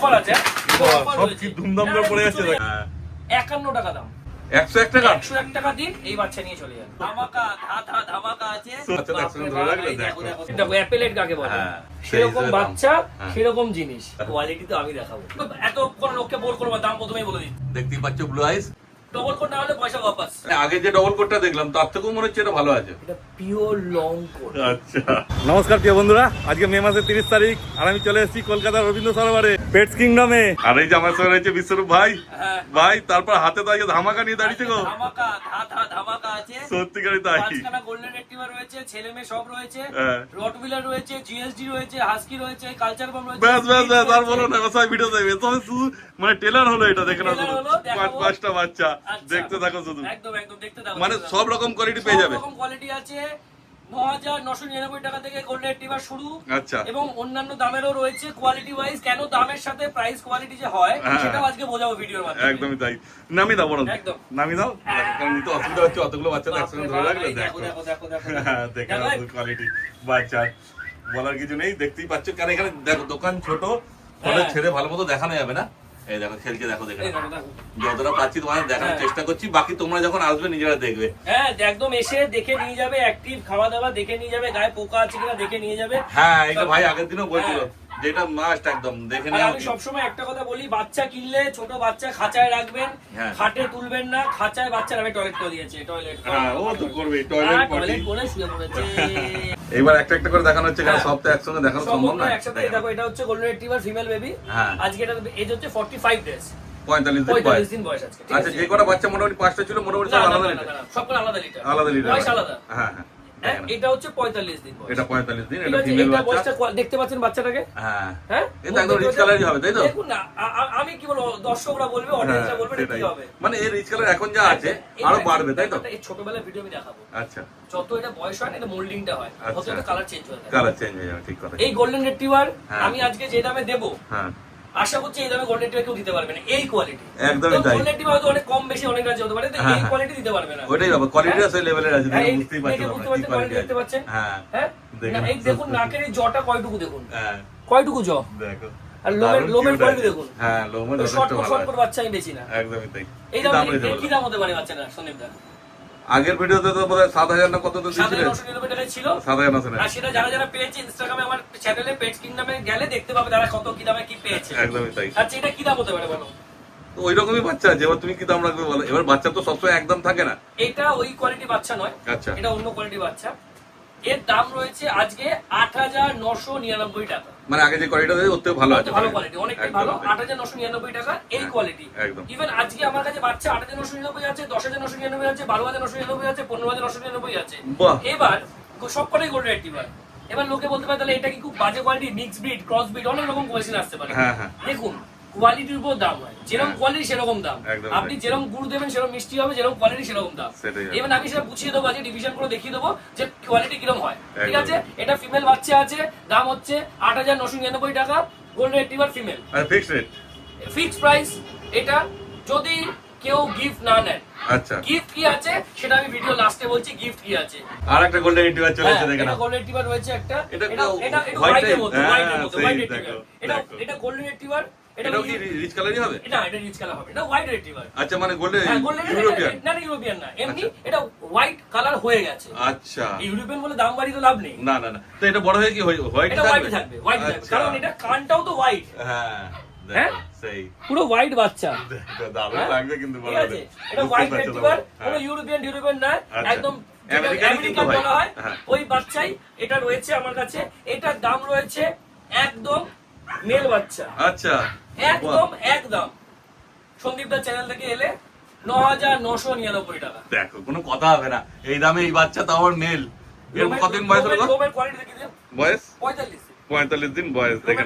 Offer আছে। সব কি ধুমধাম করে পড়ে যাচ্ছে দেখ। হ্যাঁ। একান্ন টাকা দাম। একশো এক টাকা? একশো এক টাকা দিন এই বাচ্চা নিয়ে চলে যান ধামাকা ধা ধা ধামাকা আছে। আচ্ছা, একশো ধরে রাখলে দেখো, দেখো। দেখো। দেখো অ্যাপেলেট কাকে বলে? হ্যাঁ, সেরকম বাচ্চা হ্যাঁ। সেরকম জিনিস। কোয়ালিটি তো আমি দেখাবো। এতক্ষণ লোককে বোর করব দাম প্রথমেই বলে দিই। দেখতেই পাচ্ছ ব্লু আইস ডবল কোট না হলে পয়সা বাপাস। আগে যে ডবল কোটটা দেখলাম তার থেকেও মনে হচ্ছে এটা ভালো আছে। এটা পিওর লং কোট আচ্ছা। নমস্কার প্রিয় বন্ধুরা আজকে মে মাসের তিরিশ তারিখ আর আমি চলে এসেছি কলকাতার রবীন্দ্র সরোবরে পেটস কিংডমে আর এই যে আমার সঙ্গে রয়েছে বিশ্বরূপ ভাই হ্যাঁ। ভাই তারপর হাতে তো আজকে ধামাকা নিয়ে দাঁড়িয়েছে গো। ধামাকা ধামাকা আছে। সত্যিকারই তাই। পাঁচখানা গোল্ডেন রয়েছে ছেলে মেয়ে সব রয়েছে। হ্যাঁ। রটবিলার রয়েছে জিএসডি রয়েছে হাস্কি রয়েছে কালচার বম রয়েছে। ব্যাস ব্যাস ব্যাস আর বলো না ভিডিও তবে শুধু মানে টেলার হলো এটা দেখে না পাঁচটা বাচ্চা। দেখতে থাকো শুধু। একদম একদম দেখতে থাকো মানে সব রকম কোয়ালিটি পেয়ে যাবে। সব রকম কোয়ালিটি আছে। টাকা থেকে শুরু। আচ্ছা। এবং অন্যান্য দামেরও রয়েছে কোয়ালিটি ওয়াইজ কেন দামের সাথে প্রাইস কোয়ালিটি যে হয় হ্যাঁ। সেটাও আজকে বোঝাবো ভিডিওর মাধ্যমে। একদমই তাই। নামি দাও বরং একদম। নামি দাও। কারণ নিতে অসুবিধা হচ্ছে অতগুলো বাচ্চা তো একসঙ্গে ধরে রাখলে দেখো দেখো। দেখো দেখো দেখো। হ্যাঁ, কোয়ালিটি বাচ্চা বলার কিছু নেই দেখতেই পাচ্ছ। কারণ এখানে দেখো দোকান ছোট ফলে হ্যাঁ। ছেড়ে ভালো মতো দেখানো যাবে না। এই দেখো খেলছে দেখো দেখে। যতটা পাচ্ছি তোমাদের দেখানোর হ্যাঁ। চেষ্টা করছি বাকি তোমরা যখন আসবে নিজেরা দেখবে। হ্যাঁ একদম এসে দেখে নিয়ে যাবে অ্যাক্টিভ খাওয়া দাওয়া দেখে নিয়ে যাবে গায়ে পোকা আছে কিনা দেখে নিয়ে যাবে। হ্যাঁ এটা ভাই আগের দিনও বলছিল। যেটা মাস্ট একদম দেখে আমি। সবসময় একটা কথা বলি বাচ্চা কিনলে ছোট বাচ্চা খাঁচায় রাখবেন হ্যাঁ। খাটে তুলবেন না খাঁচায় বাচ্চা আমি টয়লেট করে দিয়েছে টয়লেট হ্যাঁ ও তো করবে টয়লেট টয়লেট করে শুয়ে পড়েছে এইবার একটা একটা করে দেখানো হচ্ছে কারণ হ্যাঁ। সব তো একসঙ্গে দেখানো সম্ভব না একসাথে দেখো এটা হচ্ছে গোল্ডেন রিট্রিভার ফিমেল বেবি হ্যাঁ। আজকে এটা এজ হচ্ছে 45 ডেজ পঁয়তাল্লিশ দিন বয়স দিন আচ্ছা? যে কটা বাচ্চা মোটামুটি পাঁচটা ছিল মোটামুটি আলাদা লিটার আলাদা লিটার আলাদা লিটার আলাদা হ্যাঁ হ্যাঁ হ্যাঁ। এটা হচ্ছে 45 দিন এটা পঁয়তাল্লিশ দিন এটা ফিমেল বাচ্চা? দেখতে পাচ্ছেন বাচ্চাটাকে? হ্যাঁ। হ্যাঁ? এটা একদম রিচ কালারই হবে তাই তো? দেখুন না আ- আ- আমি কি বলব দর্শকরা বলবে অডিয়েন্সরা হ্যাঁ, বলবে এটা কি হবে? মানে এর রিচ কালার এখন যা আছে আরও দেখ, বাড়বে তাই তো? এই ছোটবেলার ভিডিও আমি দেখাবো। আচ্ছা। যত এটা বয়স হয় না এটা মোল্ডিংটা হয় তত আচ্ছা। কালার চেঞ্জ হয়ে যায়। কালার চেঞ্জ হয়ে যাবে ঠিক কথা। এই গোল্ডেন রিট্রিভার হ্যাঁ। আমি আজকে যে দামে দেবো হ্যাঁ। আশা করছি এই দামে গোল্ডেন রিট্রিভার কেউ দিতে পারবে না এই কোয়ালিটি একদমই তাই। গোল্ডেন রিট্রিভার হয়তো অনেক কম বেশি অনেক কাছে হতে পারে হ্যাঁ, এই হ্যাঁ। কোয়ালিটি দিতে পারবে না। ওইটাই ব্যাপার কোয়ালিটি সেই লেভেলের আছে হ্যাঁ, বুঝতেই পারছি দেখে কি কোয়ালিটি দেখতে পাচ্ছেন? হ্যাঁ হ্যাঁ? এই দেখুন নাকের এই জটা কয়টুকু দেখুন? হ্যাঁ। কয়টুকু জ দেখো। আর লোমের লোমের কোয়ালিটি দেখুন। হ্যাঁ লোমের যথেষ্ট ভালো শর্ট বাচ্চা আমি বেশি না। একদমই তাই। এই দাম? কি দাম হতে পারে বাচ্চাটা সন্দীপ দা আগের ভিডিওতে তো বোধহয় সাত হাজার না কত তো সাত দিয়েছিলেন? হাজার নশো নিরানব্বই টাকায় ছিল। সাত হাজার আর সেটা যারা যারা পেয়েছে ইনস্টাগ্রামে আমার চ্যানেলে পেজ কিংডমে গেলে দেখতে পাবে তারা কত কি দামে কি পেয়েছে। একদমই তাই। আচ্ছা এটা কি দাম হতে পারে বলো? তো ওই রকমই বাচ্চা আছে এবার তুমি কি দাম রাখবে বলো? এবার বাচ্চা তো সবসময় একদম থাকে না। এটা ওই কোয়ালিটি বাচ্চা নয়। আচ্ছা। এটা অন্য কোয়ালিটি বাচ্চা। এর দাম রয়েছে আজকে আট হাজার নশো নিরানব্বই টাকা। মানে আগে যে কোয়ালিটি ওর ভালো আছে। ভালো কোয়ালিটি অনেকটাই ভালো। আট হাজার নশো নিরানব্বই টাকা এই কোয়ালিটি ইভেন আজকে আমার কাছে বাচ্চা আট হাজার নশো নিরানব্বই আছে দশ হাজার নশো নিরানব্বই আছে বারো হাজার নশো নিরানব্বই আছে পনেরো হাজার নশো নিরানব্বই আছে। এবার সব কটাই গোল্ডেন রেটিভার এবার লোকে বলতে পারে তাহলে এটা কি খুব বাজে quality mix breed cross breed অনেক রকম কোয়েশ্চেন আসতে পারে। হ্যাঁ, হ্যাঁ। দেখুন কোয়ালিটির উপর দাম হয়। যেরকম হ্যাঁ। কোয়ালিটি সেরকম দাম। আপনি। যেরকম গুড় দেবেন সেরকম মিষ্টি হবে যেরকম কোয়ালিটি সেরকম দাম। এবার আমি সেটা বুঝিয়ে দেবো আজকে ডিভিশন করে দেখিয়ে দেবো যে কোয়ালিটি কীরকম হয়। ঠিক আছে? এটা ফিমেল বাচ্চা আছে দাম হচ্ছে আট হাজার নশো নিরানব্বই টাকা golden retriever female fixed rate fix price এটা যদি কেউ গিফট না নেন আচ্ছা। গিফট কি আছে? সেটা আমি ভিডিও লাস্টে বলছি গিফট কি আছে। আর একটা গোল্ডেন রিটিভার চলে এসেছে দেখে এটা নাও। গোল্ডেন রেটিভার রয়েছে একটা এটা এটা হোয়াইটের হ্যাঁ, হোয়াইটের মতো হোয়াইট দেখো, এটা এটা গোল্ডেন রেটিভার এটা এটাও কি রিচ কালারই হবে? এটা এটা রিচ কালার হবে। এটা হোয়াইট আচ্ছা মানে গোল্ডেন হ্যাঁ ইউরোপিয়ান না না ইউরোপিয়ান না। এমনি এটা হোয়াইট কালার হয়ে গেছে। আচ্ছা। ইউরোপিয়ান বলে দাম বাড়ি তো লাভ নেই। না না না। তো এটা বড় হয়ে কি হোয়াইট এটা হোয়াইট থাকবে? হোয়াইট থাকবে। আচ্ছা। কারণ এটা কানটাও তো হোয়াইট হ্যাঁ হ্যাঁ? সেই। পুরো হোয়াইট বাচ্চা। দারুণ হ্যাঁ? লাগবে কিন্তু ঠিক বড় এটা হোয়াইট পারছ কোনো। ইউরোপিয়ান ইউরোপিয়ান না। আচ্ছা। একদম আমেরিকান বলা হ্যাঁ। ওই বাচ্চাই এটা রয়েছে আমার কাছে। এটার দাম রয়েছে একদম মেল বাচ্চা। আচ্ছা। একদম একদম। সন্দীপদার চ্যানেল থেকে এলে ন হাজার নশো নিরানব্বই টাকা। দেখো কোনো কথা হবে না। এই দামে এই বাচ্চা তো আমার মেল। এর কতদিন বয়স হলো বয়স? পঁয়তাল্লিশ। পঁয়তাল্লিশ দিন বয়স দেখে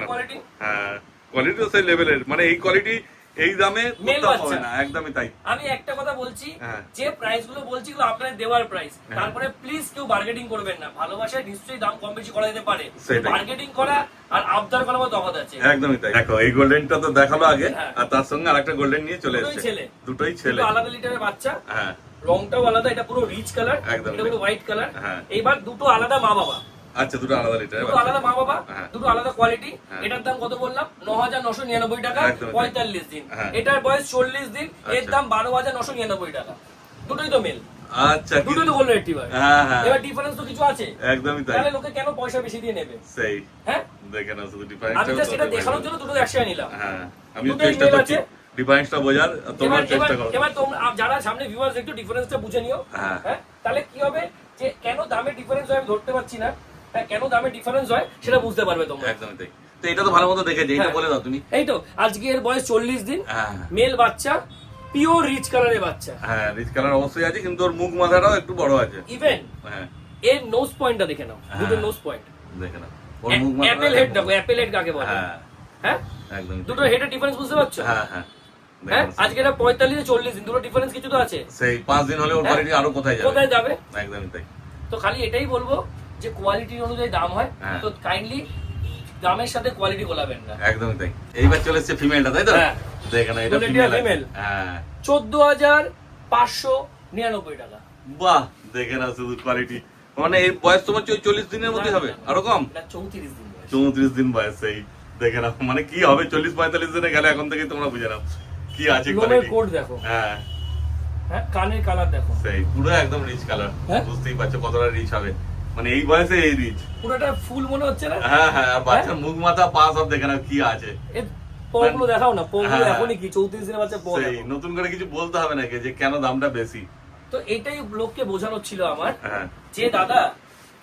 হ্যাঁ কোয়ালিটি সেই লেভেলের মানে এই কোয়ালিটি এই দামে কোথাও হবে না একদমই তাই। আমি একটা কথা বলছি হ্যাঁ। যে প্রাইসগুলো বলছি এগুলো আপনাদের দেওয়ার প্রাইস হ্যাঁ। তারপরে প্লিজ কেউ বার্গেটিং করবেন না। ভালোবাসায় নিশ্চয়ই দাম কম বেশি করা যেতে পারে। বার্গেটিং করা আর আবদার করা মতো তফাৎ আছে। একদমই তাই। দেখো এই গোল্ডেনটা তো দেখাল আগে হ্যাঁ। আর তার সঙ্গে আরেকটা গোল্ডেন নিয়ে চলে এসেছে। ছেলে। দুটোই ছেলে। আলাদা লিটারের বাচ্চা। হ্যাঁ। রংটাও আলাদা এটা পুরো রিচ কালার এটা পুরো হোয়াইট কালার। এইবার দুটো আলাদা মা বাবা আচ্ছা দুটো আলাদা লিটার দুটো আলাদা মা বাবা হ্যাঁ। দুটো আলাদা কোয়ালিটি হ্যাঁ। এটার দাম কত বললাম? ন হাজার নশো নিরানব্বই টাকা। পঁয়তাল্লিশ দিন। হ্যাঁ। এটার বয়স চল্লিশ দিন এর আচ্ছা। দাম বারো হাজার নশো নিরানব্বই টাকা। দুটোই তো মেল আচ্ছা দুটোই তো গোল্ডেন রেটিভার হ্যাঁ হ্যাঁ। এবার ডিফারেন্স তো কিছু আছে। একদমই তাই। তাহলে লোকে কেন পয়সা বেশি দিয়ে নেবে? সেই। হ্যাঁ? দেখে না শুধু আমি জাস্ট এটা দেখানোর জন্য দুটো একসাথে নিলাম। হ্যাঁ আমি চেষ্টা করছি। ডিফারেন্সটা বোঝার তোমরা চেষ্টা করো। এবার তোমরা যারা সামনে ভিউয়ার্স একটু ডিফারেন্সটা বুঝে নিও। হ্যাঁ। তাহলে কি হবে? যে কেন দামে ডিফারেন্স হয় আমি ধরতে পারছি না। কেন দামে ডিফারেন্স হয় সেটা বুঝতে পারবে তোমরা। একদমই তাই। তো এটা তো ভালো মতো দেখেছি এটা হ্যাঁ। বলে দাও তুমি। এই তো আজকে এর বয়স চল্লিশ দিন। হ্যাঁ। মেল বাচ্চা পিওর রিচ কালারের বাচ্চা। হ্যাঁ রিচ কালার অবশ্যই আছে কিন্তু ওর মুখ মাথাটাও একটু বড় আছে। ইভেন হ্যাঁ। এর নোজ পয়েন্টটা দেখে নাও দুটো হ্যাঁ। নোজ পয়েন্ট দেখে না ওর মুখ মাথা অ্যাপেল হেড দেখো অ্যাপেল হেড কাকে বলে? হ্যাঁ। হ্যাঁ? একদম দুটো হেডের ডিফারেন্স বুঝতে পারছ? হ্যাঁ হ্যাঁ। হ্যাঁ? আজকে এটা পঁয়তাল্লিশ চল্লিশ দিন দুটো ডিফারেন্স কিছু তো আছে। সেই পাঁচ দিন হলে ওর হ্যাঁ। কোয়ালিটি আরও কোথায় যাবে? কোথায় যাবে? একদমই তাই। তো খালি এটাই বলব যে কোয়ালিটি অনুযায়ী দাম হয় হ্যাঁ। তো কাইন্ডলি দামের সাথে কোয়ালিটি গোলাবেন না। একদমই তাই। এইবার চলে এসছে ফিমেলটা তাই তো? হ্যাঁ। না এটা ফিমেল হ্যাঁ। চোদ্দ হাজার পাঁচশো নিরানব্বই টাকা। বাহ দেখে না শুধু কোয়ালিটি মানে এই বয়স তোমার চল- চল্লিশ দিনের মধ্যে হবে? আরও কম? চৌত্রিশ দিন চৌত্রিশ দিন বয়স সেই দেখে নাও মানে কি হবে? চল্লিশ পঁয়তাল্লিশ দিনে গেলে এখন থেকে তোমরা বুঝে নাও কি আছে কোট দেখো। হ্যাঁ। হ্যাঁ কানের কালার দেখো। সেই পুরো একদম রিচ কালার হ্যাঁ? বুঝতেই পারছ কতটা রিচ হবে। মানে এই বয়সে এই রিচ পুরোটা ফুল মনে হচ্ছে না? হ্যাঁ হ্যাঁ বাচ্চার মুখ মাথা পা সব দেখে নাও কি আছে। পগুলো দেখাও না পগুলো হ্যাঁ। এখনই কি চৌত্রিশ দিনের বাচ্চা পগ নতুন করে কিছু বলতে হবে নাকি যে কেন দামটা বেশি? তো এটাই লোককে বোঝানো ছিল আমার। হ্যাঁ। যে দাদা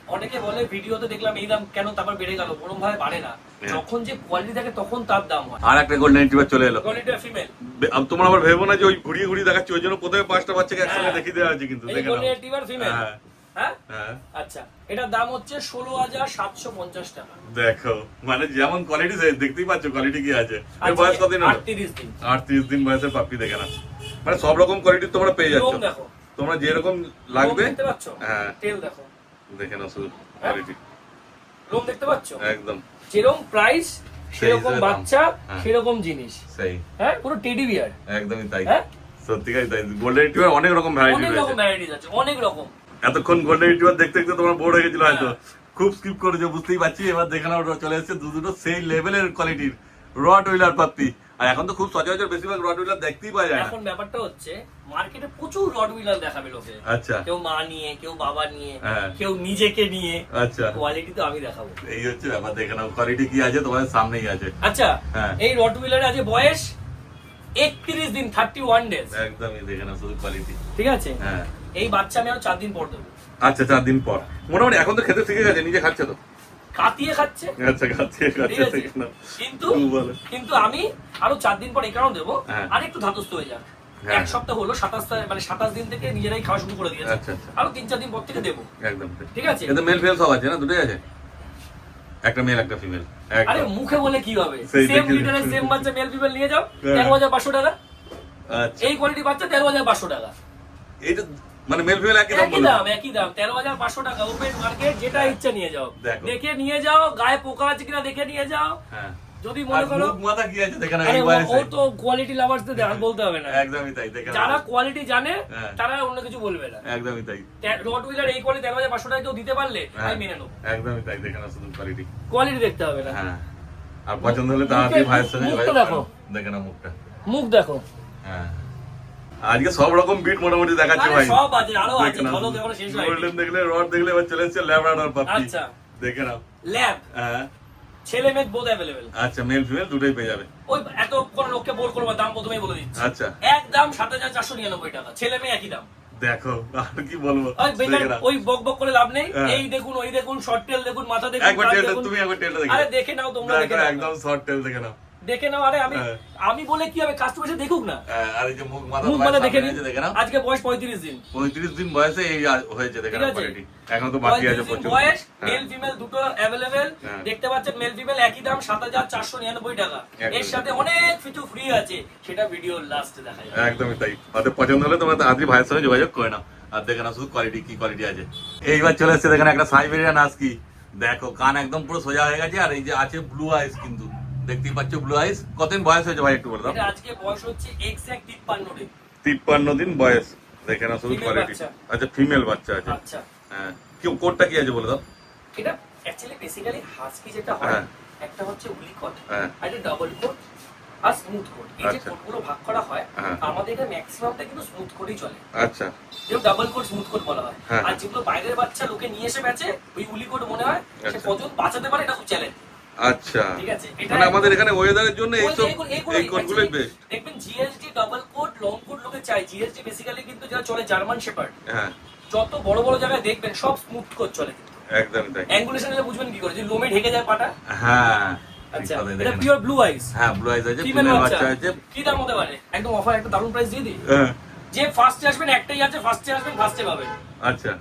অনেকে বলে ভিডিওতে দেখলাম এই দাম কেন তারপর বেড়ে গেল ওরম ভাবে বাড়ে না। হ্যাঁ। যখন যে কোয়ালিটি থাকে তখন তার দাম হয়। আর একটা গোল্ডেন রিট্রিভার চলে এলো। কোয়ালিটি ফিমেল বে- আব তোমরা আবার ভেবো না যে ওই ঘুরিয়ে ঘুরিয়ে দেখাচ্ছি ওই জন্য কোথায় পাঁচটা বাচ্চাকে একসঙ্গে হ্যাঁ। দেখিয়ে দেওয়া আছে কিন্তু ফিমেল হ্যাঁ? হ্যাঁ। হ্যাঁ আচ্ছা এটার দাম হচ্ছে ষোলো হাজার সাতশো পঞ্চাশ টাকা। দেখো মানে যেমন কোয়ালিটি দেখতেই পাচ্ছ কোয়ালিটি কি আছে। এর বয়স কতদিন আটত্রিশ দিন। আটত্রিশ দিন বয়সের পাপ্পি দেখে না মানে সব রকম কোয়ালিটি তোমরা পেয়ে যাচ্ছ। দেখো। তোমরা যেরকম লাগবে হ্যাঁ। তেল দেখো। দেখে নাও শুধু হ্যাঁ? কোয়ালিটি লোম দেখতে পাচ্ছ? একদম। যেরকম প্রাইস সেরকম বাচ্চা হ্যাঁ। সেরকম জিনিস। সেই। হ্যাঁ? পুরো টেডি বিয়ার একদমই তাই। হ্যাঁ? সত্যিকারই তাই। গোল্ডেন রিট্রিভার অনেক রকম ভ্যারাইটি অনেক রকম রয়েছে ভ্যারাইটিস আছে অনেক রকম। এতক্ষণ গোল্ডেন রিট্রিভার দেখতে দেখতে তোমার বোর হয়ে গেছিল হয়তো। হ্যাঁ। খুব স্কিপ করেছ বুঝতেই পারছি। এবার দেখে নাও চলে এসেছে দু দুটো সেই লেভেলের কোয়ালিটির রড উইলার পাপ্পি। আর এখন তো খুব সচরাচর বেশিরভাগ রড উইলার দেখতেই পাওয়া যায় এখন ব্যাপারটা হচ্ছে মার্কেটে প্রচুর রড হুইলার দেখাবে লোকে। আচ্ছা। কেউ মা নিয়ে কেউ বাবা নিয়ে হ্যাঁ। কেউ নিজেকে নিয়ে। আচ্ছা। কোয়ালিটি তো আমি দেখাবো। এই হচ্ছে ব্যাপার দেখে নাও কোয়ালিটি কি আছে তোমাদের সামনেই আছে। আচ্ছা হ্যাঁ। এই রড হুইলার আছে বয়স একত্রিশ দিন থার্টি ওয়ান ডেজ একদমই দেখে নাও শুধু কোয়ালিটি ঠিক আছে? হ্যাঁ। এই বাচ্চা আমি আরও চার দিন পর দেবো। আচ্ছা চার দিন পর। মোটামুটি এখন তো খেতে শিখে গেছে নিজে খাচ্ছে তো? কাতিয়ে খাচ্ছে। আচ্ছা খাচ্ছে খাচ্ছে কিন্তু কিন্তু আমি আরও চার দিন পর এই কারণ দেবো। হ্যাঁ। আর একটু ধাতস্থ হয়ে যাক। হ্যাঁ। এক সপ্তাহ হলো সাতাশ মানে সাতাশ দিন থেকে নিজেরাই খাওয়া শুরু করে দিয়েছে। আচ্ছা, আচ্ছা। আরও তিন চার দিন পর থেকে দেবো। একদম ঠিক। আছে? এতে মেল ফেল সব আছে না? দুটোই আছে? একটা মেল একটা ফিমেল আরে মুখে বলে কি হবে? সেম লিটারের সেম বাচ্চা মেল ফিমেল নিয়ে যাও হ্যাঁ। তেরো হাজার পাঁচশো টাকা। আচ্ছা। এই কোয়ালিটি বাচ্চা তেরো হাজার পাঁচশো টাকা। এইটা মানে মেল ফিমেল একই দাম একই দাম একই দাম। তেরো হাজার পাঁচশো টাকা ওপেন মার্কেট যেটা ইচ্ছা নিয়ে যাও। দেখে। নিয়ে যাও গায়ে পোকা আছে কিনা দেখে নিয়ে যাও। হ্যাঁ। যদি মনে করো মুখ মাথা কি আছে দেখে না ও- তো কোয়ালিটি লাভার্সদের বলতে হবে না। একদমই তাই দেখে যারা কোয়ালিটি জানে হ্যাঁ। তারা অন্য কিছু বলবে না। একদমই তাই। এই কোয়ালিটি তেরো হাজার পাঁচশো টাকা কেউ দিতে পারলে হ্যাঁ, আমি মেনে নেব। একদমই তাই দেখে না শুধু কোয়ালিটি কোয়ালিটি দেখতে হবে না। হ্যাঁ। আর পছন্দ হলে তাড়াতাড়ি ভাইয়ের সঙ্গে মুখটা দেখো। দেখে না মুখটা। মুখ দেখো। হ্যাঁ। আজকে সব রকম বিট মোটামুটি দেখাচ্ছে ভাই। সব আছে আরও আছে ঝলক এখনও শেষ হয়নি। গোল্ডেন দেখলে রড দেখলে এবার চলে এসছে ল্যাবরাডর পাপ্পি আচ্ছা। দেখে নাও। ল্যাব হ্যাঁ। ছেলে মেয়ে বোধ অ্যাভেলেবেল আচ্ছা মেল ফিমেল দুটোই পেয়ে যাবে। ওই এত কোন লোককে বোর করব দাম প্রথমেই বলে দিচ্ছি। আচ্ছা। এক দাম সাত হাজার চারশো নিরানব্বই টাকা। ছেলে মেয়ে একই দাম। দেখো আর কি বলব? ওই বক বক করে লাভ নেই। হ্যাঁ। এই দেখুন ওই দেখুন শর্ট টেল দেখুন মাথা দেখুন একবার টেলটা তুমি একবার টেলটা দেখে আরে দেখে নাও তোমরা দেখে নাও। একদম শর্ট টেল দেখে নাও। দেখে নাও আরে আমি হ্যাঁ। আমি বলে কি হবে? কাস্টমার এসে দেখুক না? হ্যাঁ, আর এই যে মুখ মাথা মুখ মানে দেখে নিন। দেখে আজকে বয়স পঁয়ত্রিশ দিন। পঁয়ত্রিশ দিন বয়সে এই হয়েছে দেখে নাও কোয়ালিটি এখন তো বাকি আছে প্রচুর। বয়স হ্যাঁ। মেল ফিমেল দুটো হ্যাঁ। দেখতে পাচ্ছেন মেল ফিমেল একই দাম সাত হাজার চারশো নিরানব্বই টাকা। এর সাথে অনেক কিছু ফ্রি আছে সেটা লাস্টে দেখা যাবে। একদমই তাই। তাদের পছন্দ হলে তোমরা ভাইয়ের সঙ্গে যোগাযোগ করে নাও। আর দেখে নাও শুধু কোয়ালিটি কি কোয়ালিটি আছে। এইবার চলে এসছে দেখেন একটা সাইবেরিয়ান আজকি দেখো কান একদম পুরো সোজা হয়ে গেছে আর এই যে আছে ব্লু আইস কিন্তু। দেখতেই পাচ্ছ ব্লু আইস কতদিন বয়স হয়েছে ভাই একটু বলে দাও। আজকে বয়স হচ্ছে এক্সাক্ট তিপ্পান্ন দিন। তিপ্পান্ন দিন বয়স। দেখে নাও শুধু কোয়ালিটি আচ্ছা ফিমেল বাচ্চা আছে। আচ্ছা। হ্যাঁ। কি কোডটা কি আছে বলে দাও। এটা অ্যাকচুয়ালি বেসিক্যালি হাস্কি যেটা হয় হ্যাঁ। একটা হচ্ছে উলি কোট হ্যাঁ। আর ডাবল কোট আর স্মুথ কোট এই যে আচ্ছা। কোটগুলো ভাগ করা হয় হ্যাঁ। আমাদের এটা ম্যাক্সিমামটা কিন্তু স্মুথ কোটই চলে। আচ্ছা। যেমন ডাবল কোট স্মুথ কোট বলা হয়। হ্যাঁ। আর যেগুলো বাইরের বাচ্চা লোকে নিয়ে এসে বেচে ওই উলি কোট মনে হয় সে আচ্ছা। কজন বাঁচাতে পারে এটা খুব চ্যালেঞ্জ আচ্ছা। ঠিক আছে এটা মানে আমাদের এখানে ওয়েদারের জন্য এইগুলো- এইগুলোই এই কোডগুলোই বেস্ট দেখবেন GSD double coat long coat লোকে চাই জিএসডি বেসিক্যালি কিন্তু যারা চলে জার্মান শেপার্ড হ্যাঁ। যত বড় বড় জায়গায় দেখবেন সব স্মুথ কোট চলে কিন্তু। একদমই তাই। অ্যাঙ্গুলেশন বুঝবেন কি করে যে লোমে ঢেকে যায় পাটা। হ্যাঁ। আচ্ছা কথা, এটা পিওর ব্লু আইস হ্যাঁ ব্লু আইজ আছে ফিমেল ফিমেল বাচ্চা। বাচ্চা আছে। কি দাম হতে পারে? একদম অফার একটা দারুণ প্রাইস দিয়ে দিই। হ্যাঁ। যে ফার্স্টে আসবেন একটাই আছে ফার্স্টে আসবেন ফার্স্টে পাবেন। আচ্ছা।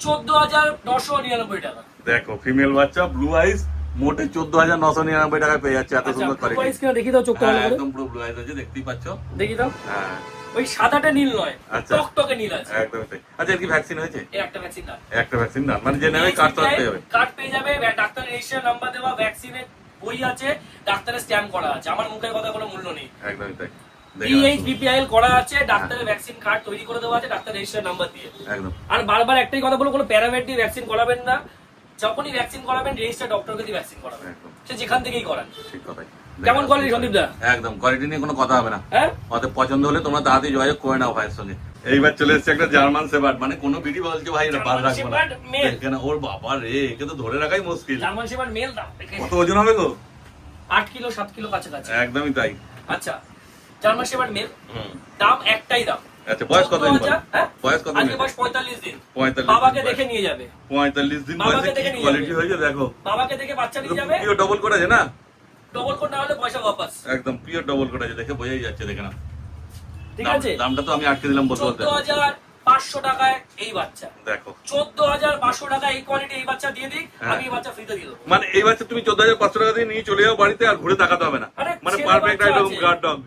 চোদ্দ হাজার নশো নিরানব্বই টাকা। দেখো ফিমেল বাচ্চা ব্লু আইস মোটে চোদ্দ হাজার নশো নিরানব্বই টাকায় পেয়ে যাচ্ছে এত আচ্ছা সুন্দর আইস কিনা দেখি দাও করে। একদম পুরো ব্লু আইস আছে দেখতেই পাচ্ছ। দেখি দাও। হ্যাঁ। ওই সাদাটা নীল নয় আচ্ছা। টকটকে নীল আছে। একদম আচ্ছা এর কি ভ্যাকসিন হয়েছে? একটা ভ্যাকসিন না একটা ভ্যাকসিন না মানে যে নেবে কার্ড তো পেয়ে যাবে। কার্ড পেয়ে যাবে ডাক্তার রেজিস্ট্রেশন নাম্বার দেওয়া ভ্যাকসিনের বই আছে ডাক্তারের স্ট্যাম্প করা আছে। আমার মুখের কথা কোনো মূল্য নেই। একদমই তাই। বিপিআইএল করা আছে ডাক্তারের ভ্যাকসিন কার্ড তৈরি করে দেওয়া আছে ডাক্তার রেজিস্ট্রেশন নাম্বার দিয়ে। একদম। আর বারবার একটাই কথা বলব কোনো প্যারামেড দিয়ে ভ্যাকসিন করাবেন না। যখনই ভ্যাকসিন করাবেন রেজিস্টার ডক্টরকে দিয়ে ভ্যাকসিন করাবেন। সে যেখান থেকেই করান। ঠিক কথাই কেমন কোয়ালিটি সন্দীপ দা একদম কোয়ালিটি নিয়ে কোনো কথা হবে না। হ্যাঁ? অত পছন্দ হলে তোমরা তাড়াতাড়ি যোগাযোগ করে নাও ভাইয়ের সঙ্গে। এইবার চলে এসেছে একটা জার্মান সেবার্ড মানে কোনো বিডি বলছে ভাই এটা বাদ রাখব না। কেন ওর বাবা রে একে তো ধরে রাখাই মুশকিল। জার্মান শেপার্ড মেল দাম। কত ওজন হবে গো? আট কিলো সাত কিলো কাছাকাছি। একদমই তাই। আচ্ছা জার্মান শেপার্ড মেল। দাম একটাই দাম। আচ্ছা বয়স কত দিন 14,000 হ্যাঁ? বয়স কত দিন? বয়স পঁয়তাল্লিশ দিন। পঁয়তাল্লিশ বাবাকে দেখে নিয়ে যাবে। পঁয়তাল্লিশ দিন বয়সে কি কোয়ালিটি হয়েছে দেখো। বাবাকে দেখে বাচ্চা নিয়ে যাবে। পিওর ডবল কোট আছে না? ডবল কোট না হলে পয়সা বাপাস। একদম পিওর ডবল কোট আছে দেখে বোঝাই যাচ্ছে দেখে না ঠিক আছে? দামটা তো আমি আটকে দিলাম বলতে বলতে। পাঁচশো টাকায় এই বাচ্চা। দেখো। চোদ্দ হাজার পাঁচশো টাকা এই কোয়ালিটি এই বাচ্চা দিয়ে দিই হ্যাঁ। আমি এই বাচ্চা ফ্রিতে দিয়ে দেবো। মানে এই বাচ্চা তুমি চোদ্দ হাজার পাঁচশো টাকা দিয়ে নিয়ে চলে যাও বাড়িতে আর ঘুরে তাকাতে হবে না। মানে পারফেক্ট একদম গার্ড ডগ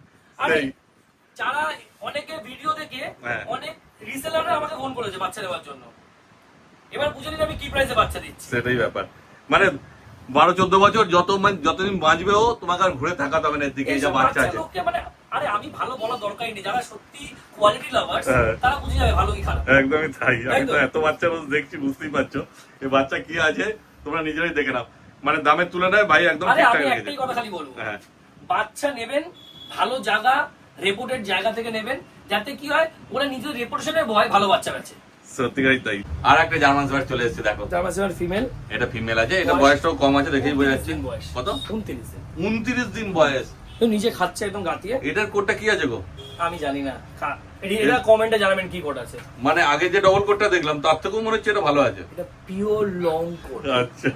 যারা অনেকে ভিডিও দেখে হ্যাঁ। অনেক রিসেলাররা আমাকে ফোন করেছে বাচ্চা নেওয়ার জন্য। এবার বুঝে নিন আমি কি প্রাইসে বাচ্চা দিচ্ছি। সেটাই ব্যাপার। মানে বারো চোদ্দ বছর যত মানে যতদিন বাঁচবে ও তোমাকে আর ঘুরে তাকাতে হবে না এর দিকে যা বাচ্চা আছে। মানে আরে আমি ভালো বলার দরকারই নেই। যারা সত্যি কোয়ালিটি হ্যাঁ। তারা বুঝে যাবে ভালো কি খারাপ। একদমই তাই। আমি তো এত বাচ্চা দেখছি বুঝতেই পারছ। এই বাচ্চা কি আছে তোমরা নিজেরাই দেখে নাও। মানে দামের তুলনায় ভাই একদম ঠিকঠাক রেখেছে একটাই কথা খালি বলব। হ্যাঁ। বাচ্চা নেবেন ভালো জায়গা রেপুটেড জায়গা থেকে নেবেন যাতে কি হয় ওরা নিজের রেপুটেশনের ভয় ভালো বাচ্চা আছে সত্যিকারই তাই। আর একটা জার্মান সার্ট চলে এসেছে দেখো। জার্মান ফিমেল এটা ফিমেল আছে এটা বয়সটাও কম আছে দেখেই বোঝা যাচ্ছে। বয়স। কত? উনত্রিশ দিন। উনত্রিশ দিন বয়স। নিজে খাচ্ছে একদম গাতিয়ে এটার কোডটা কি আছে গো? আমি জানি না। এটা কমেন্টে জানাবেন কি কোড আছে। মানে আগে যে ডবল কোডটা দেখলাম তার থেকেও মনে হচ্ছে এটা ভালো আছে। এটা পিওর লং কোড আচ্ছা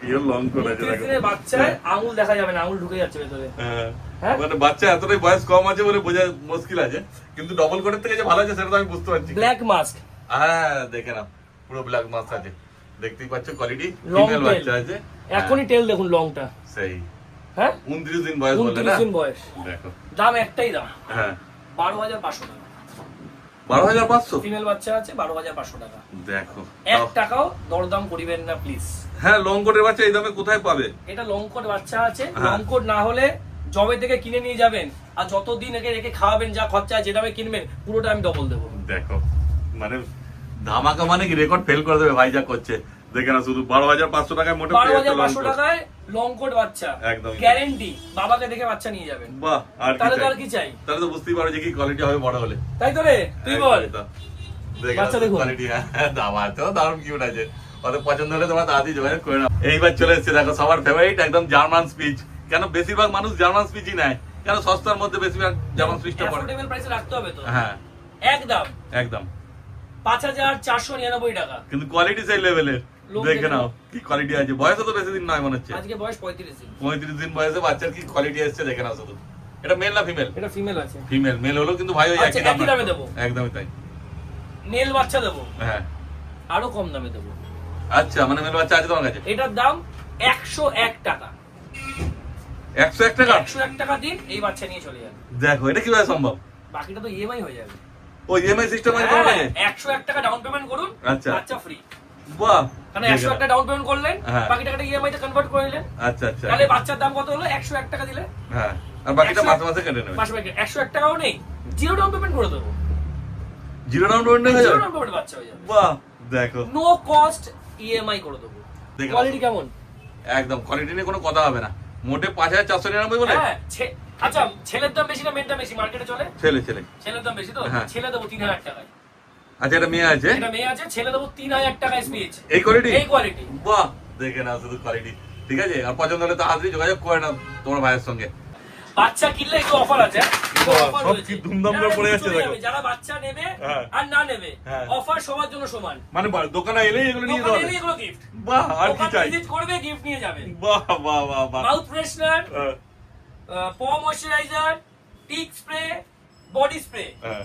পিওর লং কোড আছে বাচ্চায় আঙুল দেখা যাবে না আঙুল ঢুকে যাচ্ছে ভেতরে। হ্যাঁ। হ্যাঁ? মানে বাচ্চা এতটাই বয়স কম আছে বলে বোঝা মুশকিল আছে কিন্তু ডবল কোডের থেকে যে ভালো আছে সেটা তো আমি বুঝতে পারছি। ব্ল্যাক মাস্ক হ্যাঁ দেখে নাও পুরো ব্ল্যাক মাছ আছে। দেখতেই পাচ্ছ কোয়ালিটি ফিমেল বাচ্চা আছে। এখনই টেল দেখুন লংটা হ্যাঁ, সেই। হ্যাঁ? উনত্রিশ দিন বয়স উনত্রিশ না? দিন বয়স। দেখো। দাম একটাই দাম। হ্যাঁ। বারো হাজার পাঁচশো টাকা। বারো হাজার পাঁচশো? ফিমেল বাচ্চা আছে বারো হাজার পাঁচশো টাকা। দেখো। এক টাকাও দরদাম করিবেন না প্লিজ হ্যাঁ লং কোটের বাচ্চা এই দামে কোথায় পাবে? এটা লং কোট বাচ্চা আছে। হ্যাঁ। না হলে জবে থেকে কিনে নিয়ে যাবেন। আর যতদিন একে রেখে খাওয়াবেন যা খরচা যে দামে কিনবেন পুরোটা আমি ডবল দেবো। দেখো। মানে ধামাকা মানে কি? রেকর্ড ফেল করে দেবে ভাই যা করছে। দেখে না শুধু বারো হাজার পাঁচশো টাকায় মোটে বারো হাজার পাঁচশো টাকায় লং কোট বাচ্চা একদম। গ্যারেন্টি বাবাকে দেখে বাচ্চা নিয়ে যাবেন। বাহ আর তাহলে আর কি চাই? তাহলে তো বুঝতেই পারো যে কি কোয়ালিটি হবে বড় হলে। তাই তো রে তুই বল। দেখে হ্যাঁ, দারুণ কিউট আছে। ওদের পছন্দ হলে তোমরা তাড়াতাড়ি যোগাযোগ করে নাও। এইবার চলে এসেছে দেখো সবার ফেভারিট একদম জার্মান স্পিচ কেন বেশিরভাগ মানুষ জার্মান স্পিচই নেয়? কেন সস্তার মধ্যে বেশিরভাগ জার্মান স্পিচটা পড়ে? প্রাইসে রাখতে হবে তো? হ্যাঁ। একদম। একদম। পাঁচ হাজার চারশো নিরানব্বই টাকা। কিন্তু কোয়ালিটি সেই লেভেলের দেখে নাও। কি কোয়ালিটি আছে। বয়সে তো বেশি দিন নয় মনে হচ্ছে। আজকে বয়স পঁয়ত্রিশ দিন। পঁয়ত্রিশ দিন বয়সে বাচ্চার কি কোয়ালিটি এসছে দেখে নাও শুধু। এটা মেল না ফিমেল এটা ফিমেল আছে। ফিমেল মেল হলো কিন্তু ভাই ওই আচ্ছা, একই দামে। দেবো। একদমই তাই। নেল বাচ্চা দেবো। হ্যাঁ। আরও কম দামে দেবো। আচ্ছা মানে মেল বাচ্চা আছে তোমার কাছে? এটার দাম একশো এক টাকা। একশো এক টাকা? একশো এক টাকা দিন এই বাচ্চা নিয়ে চলে যাবে। দেখো এটা কীভাবে সম্ভব? বাকিটা তো ইএমআই হয়ে যাবে। ও ইএমআই সিস্টেম আছে তোমার কাছে? একশো এক টাকা ডাউন পেমেন্ট করুন আচ্ছা। বাচ্চা ফ্রি বাহ। মানে দেখে একশো একটা ডাউন পেমেন্ট করলেন হ্যাঁ। বাকি টাকাটা ইএমআই তে কনভার্ট করে নিলেন। আচ্ছা আচ্ছা। তাহলে বাচ্চার দাম কত হলো? একশো এক টাকা দিলে। হ্যাঁ আর বাকিটা মাসে মাসে কেটে নেবে মাস বাকি একশো এক টাকাও নেই জিরো ডাউন পেমেন্ট করে দেবো। জিরো ডাউন পেমেন্ট হয়ে জিরো ডাউন পেমেন্ট বাচ্চা হয়ে যাবে। বাহ দেখো। নো কস্ট ইএমআই করে দেবো। কোয়ালিটি কেমন? একদম কোয়ালিটি নিয়ে কোনো কথা হবে না। মোটে পাঁচ হাজার চারশো নিরানব্বই বলে? হ্যাঁ ছে- আচ্ছা ছেলের দাম বেশি না মেয়ের দাম বেশি? মার্কেটে চলে? ছেলে ছেলে। ছেলের দাম বেশি তো? হ্যাঁ। ছেলে দেবো তিন হাজার টাকায়। আচ্ছা এটা মেয়ে আছে। এটা মেয়ে আছে ছেলে দেবো তিন হাজার টাকায় স্পিচ এই কোয়ালিটি এই কোয়ালিটি বাহ দেখে না শুধু কোয়ালিটি ঠিক আছে? আর পছন্দ হলে তো হাতড়ি যোগাযোগ করে না তোমার ভাইয়ের সঙ্গে। বাচ্চা কিনলে একটু অফার আছে সব কি ধুমধাম করে যারা পড়ে যাচ্ছে দেখো। যারা বাচ্চা নেবে হ্যাঁ। আর না নেবে হ্যাঁ। অফার সবার জন্য সমান। মানে বা- দোকানে এলেই এগুলো নিয়ে যাবে এগুলো gift। বাহ আর কি চাই? visit করবে গিফট নিয়ে যাবে। বাহ বাহ বাহ বাহ। মাউথ ফ্রেশনার হ্যাঁ, প ময়শ্চারাইজার টিক স্প্রে বডি স্প্রে হ্যাঁ।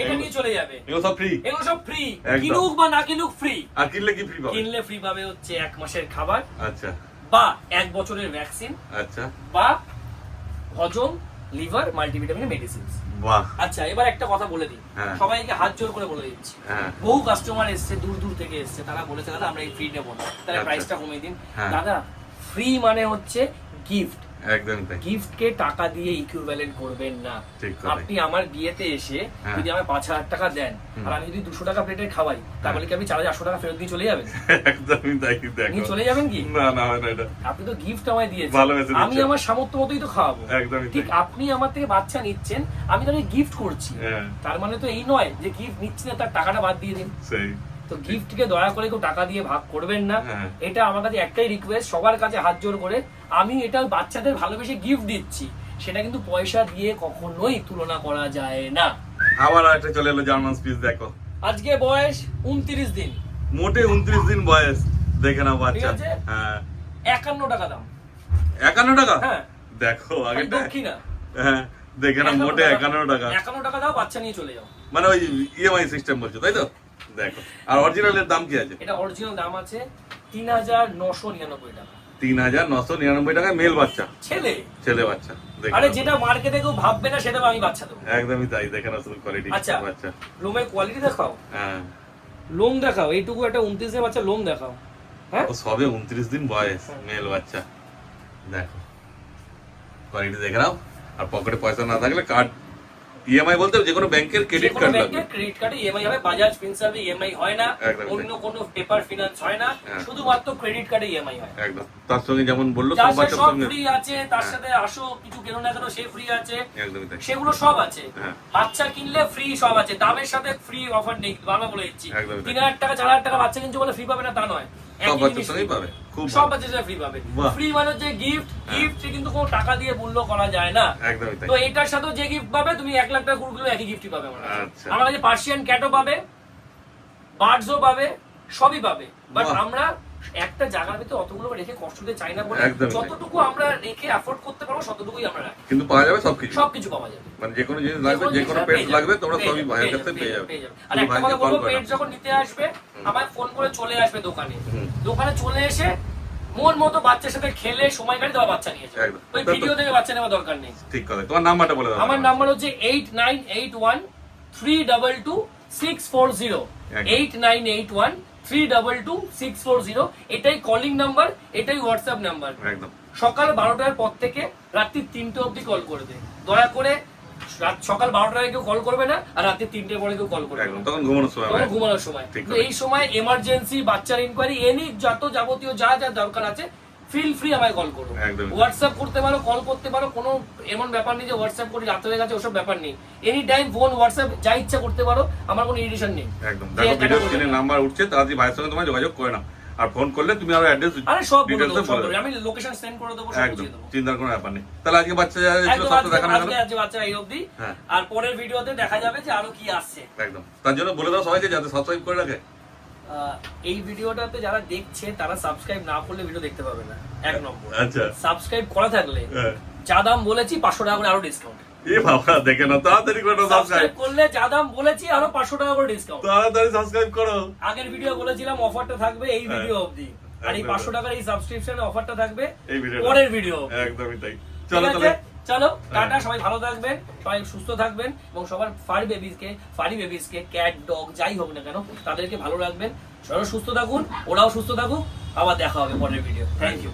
এটা নিয়ে চলে যাবে। এগুলো সব ফ্রি এগুলো সব ফ্রি কিনুক বা না কিনুক ফ্রি আর কিনলে কি ফ্রি পাবে? কিনলে ফ্রি পাবে হচ্ছে এক মাসের খাবার আচ্ছা। বা এক বছরের ভ্যাকসিন আচ্ছা। বা হজম লিভার মাল্টিভিটামিন মেডিসিন বাহ। আচ্ছা এবার একটা কথা বলে দিই। হ্যাঁ। সবাইকে হাত জোর করে বলে দিচ্ছি। হ্যাঁ। বহু কাস্টমার এসছে দূর দূর থেকে এসছে। তারা বলেছে দাদা আমরা এই ফ্রি নেব না। তাহলে আচ্ছা। প্রাইসটা কমিয়ে দিন। হ্যাঁ। দাদা ফ্রি মানে হচ্ছে গিফট একদমই তাই। গিফটকে টাকা দিয়ে ইকুইভ্যালেন্ট করবেন না। আপনি আমার বিয়েতে এসে হ্যাঁ। যদি আমায় পাঁচ হাজার টাকা দেন আর আমি যদি দুশো টাকা প্লেটের খাওয়াই তাহলে কি আপনি চার হাজার আটশো টাকা ফেরত দিয়ে চলে যাবেন? একদমই তাই নিয়ে চলে যাবেন কি? না না না এটা আপনি তো গিফট আমায় দিয়েছেন। আমি আমার সামর্থ্য মতোই তো খাওয়াবো। একদমই ঠিক আপনি আমার থেকে বাচ্চা নিচ্ছেন আমি তাহলে গিফট করছি। হ্যাঁ। তার মানে তো এই নয় যে গিফট নিচ্ছি না তার টাকাটা বাদ দিয়ে দিন। সেই। তো গিফটকে দয়া করে কেউ টাকা দিয়ে ভাগ করবেন না। হ্যাঁ। এটা আমার কাছে একটাই রিকোয়েস্ট সবার কাছে হাত জোর করে আমি এটা বাচ্চাদের ভালোবেসে গিফট দিচ্ছি। সেটা কিন্তু পয়সা দিয়ে কখনোই তুলনা করা যায় না। আবার একটা চলে এলো জার্মান স্পিচ দেখো। আজকে বয়স উনত্রিশ দিন। মোটে উনত্রিশ দিন বয়স। দেখে নাও বাচ্চা। হ্যাঁ। একান্ন টাকা দাম। একান্ন টাকা? হ্যাঁ। দেখো আগেটা দক্ষিণা হ্যাঁ দেখে না মোটে একান্ন টাকা। একান্ন টাকা দাও বাচ্চা নিয়ে চলে যাও। মানে ওই ইএমআই সিস্টেম বলছো তাই তো? দেখো। আর অরিজিনালের দাম কি আছে? এটা অরিজিনাল দাম আছে তিন হাজার নশো নিরানব্বই টাকা। তিন হাজার নশো নিরানব্বই টাকায় মেল বাচ্চা। ছেলে? ছেলে বাচ্চা আরে যেটা মার্কেটে কেউ ভাববে না সেটা আমি বাচ্চা দেবো। একদমই তাই দেখে না শুধু কোয়ালিটি আচ্ছা। বাচ্চা। লোমের কোয়ালিটি দেখাও। হ্যাঁ। লোম দেখাও এইটুকু একটা উনত্রিশের বাচ্চা লোম দেখাও। হ্যাঁ? ও সবে উনত্রিশ দিন বয়স মেল বাচ্চা। দেখো কোয়ালিটি দেখে নাও। আর পকেটে পয়সা না থাকলে কার্ড ইএমআই বলতে যে কোনো ব্যাংকের ক্রেডিট কার্ড লাগবে। ক্রেডিট কার্ডে ইএমআই হবে বাজাজ ফিনসার্ভে ইএমআই হয় না অন্য কোনো পেপার ফিনান্স হয় না হ্যাঁ। শুধুমাত্র ক্রেডিট কার্ডে ইএমআই হয়। একদম। তার সঙ্গে যেমন বলল যার সব ফ্রি আছে তার হ্যাঁ। সাথে আসো কিছু কেন না কেন সে ফ্রি আছে। সেগুলো সব আছে। হ্যাঁ। বাচ্চা কিনলে ফ্রি সব আছে। দামের সাথে ফ্রি অফার নেই বারবার বলে দিচ্ছি। তিন হাজার টাকা চার হাজার টাকা বাচ্চা কিনছে বলে ফ্রি পাবে না তা নয়। সব। পাবে সব। ফ্রি পাবে ফ্রি মানে যে গিফট হ্যাঁ। গিফট কিন্তু কোনো টাকা দিয়ে মূল্য করা যায় না একদমই তো এটার সাথে যে গিফট পাবে তুমি এক লাখ টাকা কুড়গুলো একই গিফটই পাবে আমার। আচ্ছা। আমার কাছে পার্সিয়ান ক্যাটও পাবে বার্ডসও পাবে সবই পাবে বাট আমরা একটা জায়গার ভিতরে অতগুলো রেখে কষ্ট দিতে চাই না বলে যতটুকু আমরা রেখে অ্যাফোর্ড করতে পারব ততটুকুই আমরা রাখি কিন্তু পাওয়া যাবে সবকিছু। সবকিছু পাওয়া যাবে। মানে যে কোনো জিনিস লাগবে যে কোনো পেট লাগবে তোমরা সবই ভাইয়ের কাছে পেয়ে যাবে। আর একটা কথা বলব পেট যখন নিতে আসবে আমায় ফোন করে চলে আসবে দোকানে। দোকানে চলে এসে মন মতো বাচ্চার সাথে খেলে সময় কাটে দেওয়া বাচ্চা নিয়ে যাবে। ওই ভিডিও থেকে বাচ্চা নেওয়া দরকার নেই। ঠিক কথা। তোমার নাম্বারটা বলে দাও। আমার নাম্বার হচ্ছে eight nine eight one three double two six four zero এটাই কলিং নাম্বার এটাই হোয়াটসঅ্যাপ নাম্বার একদম। সকাল বারোটার পর থেকে রাত্রি তিনটে অবধি কল করবে দয়া করে রাত সকাল বারোটার আগে কেউ কল করবে না আর রাতে তিনটের পরে কেউ কল করবে তখন ঘুমানোর সময় তখন ঘুমানোর সময়। তো এই সময় এমার্জেন্সি বাচ্চার ইনকোয়ারি এনি যত যাবতীয় যা যা দরকার আছে ফিল ফ্রি আমায় কল করো। হোয়াটসঅ্যাপ করতে পারো কল করতে পারো কোনো এমন ব্যাপার নেই যে হোয়াটসঅ্যাপ করি রাত হয়ে গেছে ওসব ব্যাপার নেই। এনি টাইম ফোন হোয়াটসঅ্যাপ যা ইচ্ছা করতে পারো আমার কোনো ইরিটেশন নেই। একদম। দেখো ভিডিও স্ক্রিনে নাম্বার উঠছে তাড়াতাড়ি ভাইয়ের সঙ্গে তোমার যোগাযোগ করে নাও। আর ফোন করলে তুমি আরও অ্যাড্রেস আরে সব বলে দেবো সব। আমি লোকেশন সেন্ড করে দেবো সব বুঝিয়ে দেবো। চিন্তার কোনো ব্যাপার নেই। তাহলে আজকে বাচ্চা যা ছিল সব তো দেখানো গেল আজকে আজকে বাচ্চা এই অবধি। হ্যাঁ। আর পরের ভিডিওতে দেখা যাবে যে আরও কি আসছে। একদম। তার জন্য বলে দাও সবাইকে যাতে সাবস্ক্রাইব করে রাখে। এই ভিডিওটাতে যারা দেখছে তারা সাবস্ক্রাইব না করলে ভিডিও দেখতে পাবে না। এক নম্বর। আচ্ছা। সাবস্ক্রাইব করা থাকলে হ্যাঁ। যা দাম বলেছি পাঁচশো টাকা করে আরও ডিসকাউন্ট এ বাবা দেখে নাও তাড়াতাড়ি করে সাবস্ক্রাইব করলে যা দাম বলেছি আরও পাঁচশো টাকা করে ডিসকাউন্ট তাড়াতাড়ি সাবস্ক্রাইব করো। আগের ভিডিও বলেছিলাম অফারটা থাকবে এই হ্যাঁ। ভিডিও অবধি। আর এই পাঁচশো টাকার এই সাবস্ক্রিপশনে অফারটা থাকবে পরের ভিডিও একদমই তাই। চলো? তাহলে চলো টাটা হ্যাঁ। সবাই ভালো থাকবেন সবাই সুস্থ থাকবেন এবং সবার ফারি বেবিজকে ফারি বেবিজকে ক্যাট ডগ যাই হোক না কেন তাদেরকে ভালো রাখবেন। সবাই সুস্থ থাকুন ওরাও সুস্থ থাকুক আবার দেখা হবে পরের ভিডিও থ্যাংক ইউ